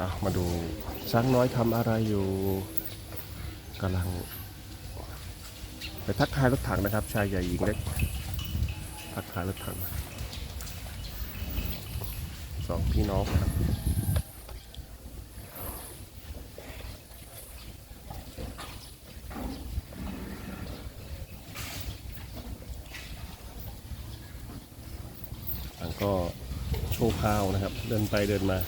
อะมาดูช้างน้อยทำอะไรอยู่กำลัง ไปทักทายรถถังนะครับ ชายใหญ่หญิงเล็ก ทักทายรถถังสองพี่น้องครับต่างก็โชว์พาวนะครับ เดินไปเดินมา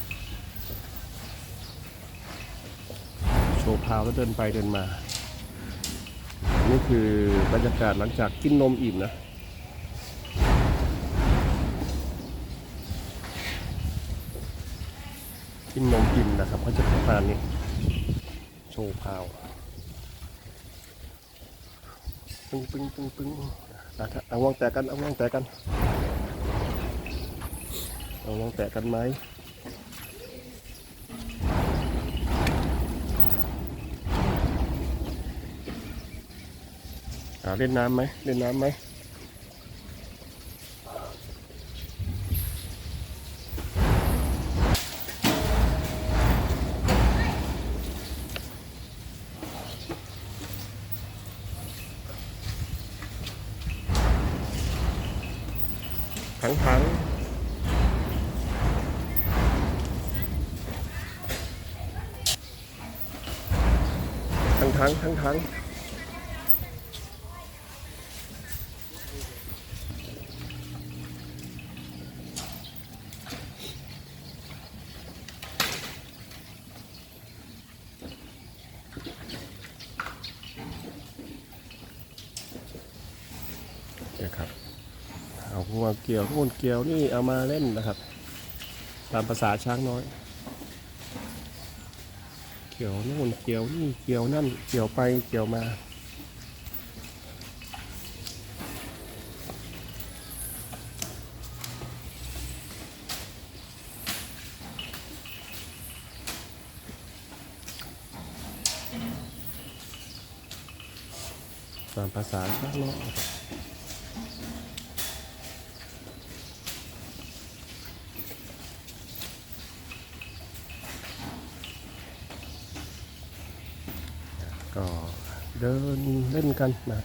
โชว์พาวแล้วเดินไปเดินมา นี่คือบรรยากาศหลังจากกินนมอิ่มนะกินนมอิ่มนะครับเขาจะประมาณนี้โชว์พาวปึ้งปึ้งปึ้งปึ้งนะครับเอาวางแตะกันเอาวางแตะกันเอาวางแตะกันไหมาเล่นน้ำไหมเล่นน้ำไหมทั้งทั้งทั้งทั้งทั้งทั้งเครับเอาพวกเกี่ยวพวกเกี่ยวนี่เอามาเล่นนะครับ ตามภาษาช้างน้อย เกี่ยวนู่นเกี่ยวนี่เกี่ยวนั่นเกี่ยวไปเกี่ยวมาตามภาษาช้างน้อย ก็เดินเล่นกันนะ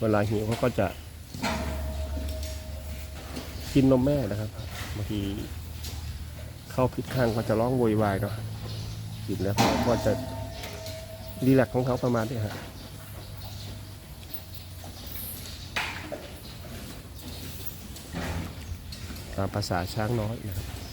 เวลาหิวเขาก็จะกินนมแม่นะครับบางทีเข้าพิษข้างก็จะร้องโวยวายเนาะกินแล้วเขาก็จะรีแลกของเขาประมาณนี้ฮะตามภาษาช้างน้อยนะครับ